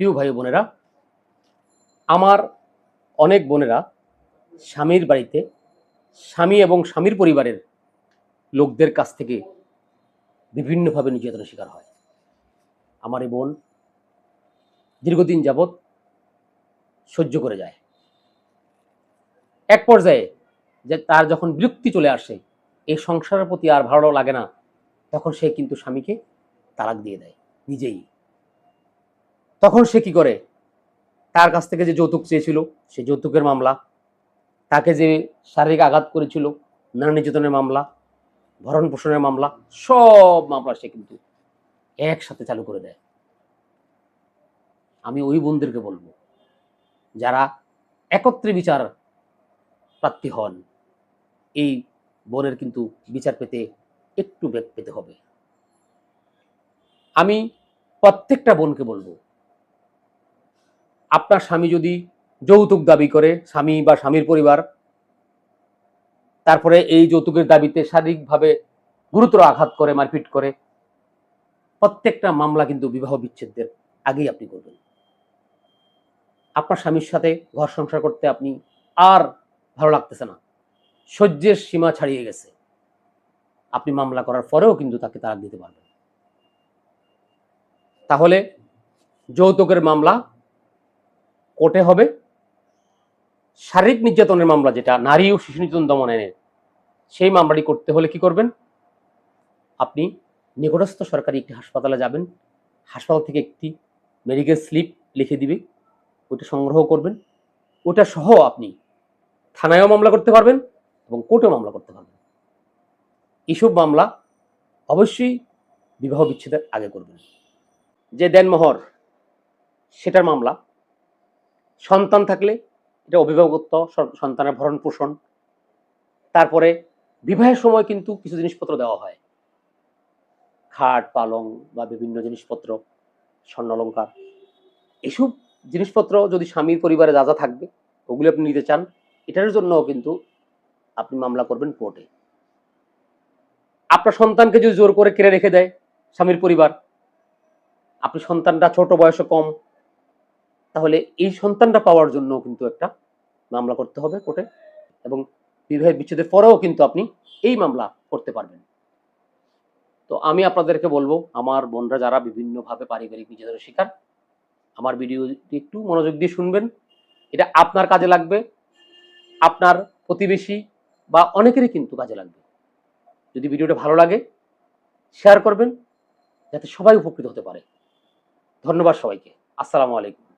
প্রিয় ভাই বোনেরা, আমার অনেক বোনেরা স্বামীর বাড়িতে স্বামী এবং স্বামীর পরিবারের লোকদের কাছ থেকে বিভিন্নভাবে নির্যাতনের শিকার হয়। আমার এই বোন দীর্ঘদিন যাবৎ সহ্য করে যায়। এক পর্যায়ে যে তার যখন বিরক্তি চলে আসে, এই সংসারের প্রতি আর ভালো লাগে না, তখন সে কিন্তু স্বামীকে তালাক দিয়ে দেয়, নিজেই। তখন সে কি করে? তার কাছ থেকে যে যৌতুক চেয়েছিল, সে যৌতুকের মামলা। তাকে যে শারীরিক আঘাত করেছিল নানা নির্যাতনের মামলা ভরণ পোষণের মামলা, সব মামলা সে কিন্তু একসাথে চালু করে দেয়। আমি ওই বোনদেরকে বলব, যারা একত্রে বিচার প্রার্থী হন, এই বোনের কিন্তু বিচার পেতে একটু বেগ পেতে হবে। আমি প্রত্যেকটা বোনকে বলব আপনার স্বামী যদি যৌতুক দাবি করে, স্বামী বা স্বামীর পরিবার, তারপরে এই যৌতুকের দাবিতে শারীরিকভাবে গুরুতর আঘাত করে, মারপিট করে, প্রত্যেকটা মামলা কিন্তু বিবাহ বিচ্ছেদের আগেই আপনি করবেন। আপনার স্বামীর সাথে ঘর সংসার করতে আপনি আর ভালো লাগতেছে না। সহ্যের সীমা ছাড়িয়ে গেছে। আপনি মামলা করার পরেও কিন্তু তাকে তালাক দিতে পারবেন। তাহলে যৌতুকের মামলা কোর্টে হবে। শারীরিক নির্যাতনের মামলা যেটা, নারী ও শিশু নির্যাতন দমন আইনের সেই মামলাটি করতে হলে কি করবেন? আপনি নিকটস্থ সরকারি একটি হাসপাতালে যাবেন। হাসপাতাল থেকে একটি মেডিকেল স্লিপ লিখে দিবে। ওটা সংগ্রহ করবেন। ওটা সহ আপনি থানায়ও মামলা করতে পারবেন এবং কোর্টেও মামলা করতে পারবেন। এইসব মামলা অবশ্যই বিবাহ বিচ্ছেদের আগে করবেন। যে দেনমোহর, সেটার মামলা সন্তান থাকলে এটা অভিভাবকত্ব, সন- সন্তানের ভরণ পোষণ তারপরে বিবাহের সময় কিন্তু কিছু জিনিসপত্র দেওয়া হয়। খাট, পালং বা বিভিন্ন জিনিসপত্র স্বর্ণালঙ্কার এসব জিনিসপত্র যদি স্বামীর পরিবারে যা যা থাকবে, ওগুলি আপনি নিতে চান, এটার জন্য কিন্তু আপনি মামলা করবেন কোর্টে। আপনার সন্তানকে যদি জোর করে কেড়ে রেখে দেয় স্বামীর পরিবার, আপনি সন্তানটা ছোট বয়সে কম তাহলে এই সন্তানটা পাওয়ার জন্য কিন্তু একটা মামলা করতে হবে কোর্টে এবং বিবাহের বিচ্ছেদের পরেও কিন্তু আপনি এই মামলা করতে পারবেন। তো আমি আপনাদেরকে বলব, আমার বোনরা যারা বিভিন্নভাবে পারিবারিক নির্যাতনের শিকার, আমার ভিডিওটি একটু মনোযোগ দিয়ে শুনবেন। এটা আপনার কাজে লাগবে, আপনার প্রতিবেশী বা অনেকেরই কিন্তু কাজে লাগবে। যদি ভিডিওটা ভালো লাগে শেয়ার করবেন, যাতে সবাই উপকৃত হতে পারে। ধন্যবাদ সবাইকে। আসসালামু আলাইকুম।